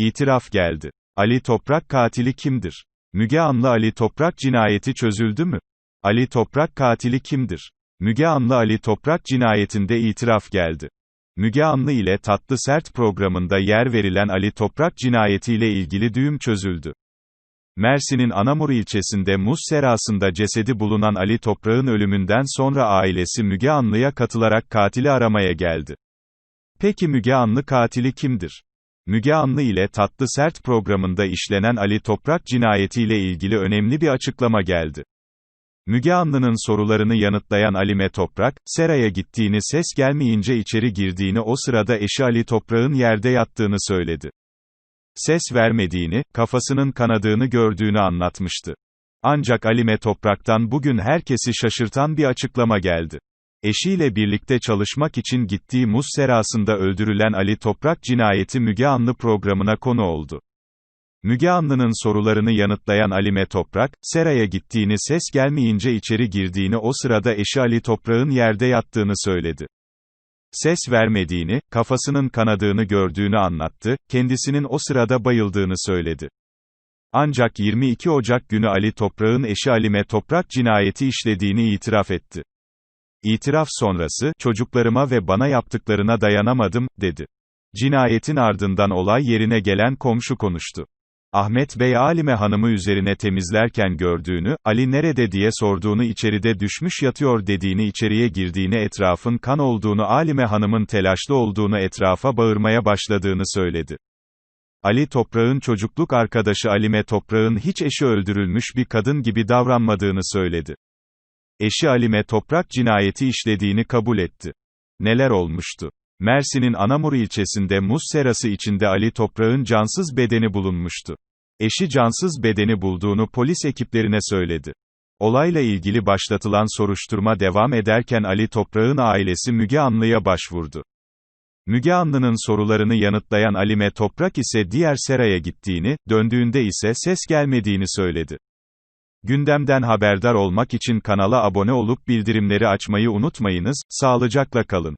İtiraf geldi. Ali Toprak katili kimdir? Müge Anlı Ali Toprak cinayeti çözüldü mü? Ali Toprak katili kimdir? Müge Anlı Ali Toprak cinayetinde itiraf geldi. Müge Anlı ile Tatlı Sert programında yer verilen Ali Toprak cinayetiyle ilgili düğüm çözüldü. Mersin'in Anamur ilçesinde muz serasında cesedi bulunan Ali Toprak'ın ölümünden sonra ailesi Müge Anlı'ya katılarak katili aramaya geldi. Peki Müge Anlı katili kimdir? Müge Anlı ile Tatlı Sert programında işlenen Ali Toprak cinayetiyle ilgili önemli bir açıklama geldi. Müge Anlı'nın sorularını yanıtlayan Alime Toprak, Sera'ya gittiğini ses gelmeyince içeri girdiğini o sırada eşi Ali Toprak'ın yerde yattığını söyledi. Ses vermediğini, kafasının kanadığını gördüğünü anlatmıştı. Ancak Alime Toprak'tan bugün herkesi şaşırtan bir açıklama geldi. Eşiyle birlikte çalışmak için gittiği muz serasında öldürülen Ali Toprak cinayeti Müge Anlı programına konu oldu. Müge Anlı'nın sorularını yanıtlayan Alime Toprak, Sera'ya gittiğini ses gelmeyince içeri girdiğini o sırada eşi Ali Toprak'ın yerde yattığını söyledi. Ses vermediğini, kafasının kanadığını gördüğünü anlattı, kendisinin o sırada bayıldığını söyledi. Ancak 22 Ocak günü Ali Toprak'ın eşi Alime Toprak cinayeti işlediğini itiraf etti. İtiraf sonrası, çocuklarıma ve bana yaptıklarına dayanamadım, dedi. Cinayetin ardından olay yerine gelen komşu konuştu. Ahmet Bey Alime Hanım'ı üzerine temizlerken gördüğünü, Ali nerede diye sorduğunu içeride düşmüş yatıyor dediğini içeriye girdiğini etrafın kan olduğunu Alime Hanım'ın telaşlı olduğunu etrafa bağırmaya başladığını söyledi. Ali Toprak'ın çocukluk arkadaşı Alime Toprak'ın hiç eşi öldürülmüş bir kadın gibi davranmadığını söyledi. Eşi Alime Toprak cinayeti işlediğini kabul etti. Neler olmuştu? Mersin'in Anamur ilçesinde muz serası içinde Ali Toprak'ın cansız bedeni bulunmuştu. Eşi cansız bedeni bulduğunu polis ekiplerine söyledi. Olayla ilgili başlatılan soruşturma devam ederken Ali Toprak'ın ailesi Müge Anlı'ya başvurdu. Müge Anlı'nın sorularını yanıtlayan Alime Toprak ise diğer seraya gittiğini, döndüğünde ise ses gelmediğini söyledi. Gündemden haberdar olmak için kanala abone olup bildirimleri açmayı unutmayınız, sağlıcakla kalın.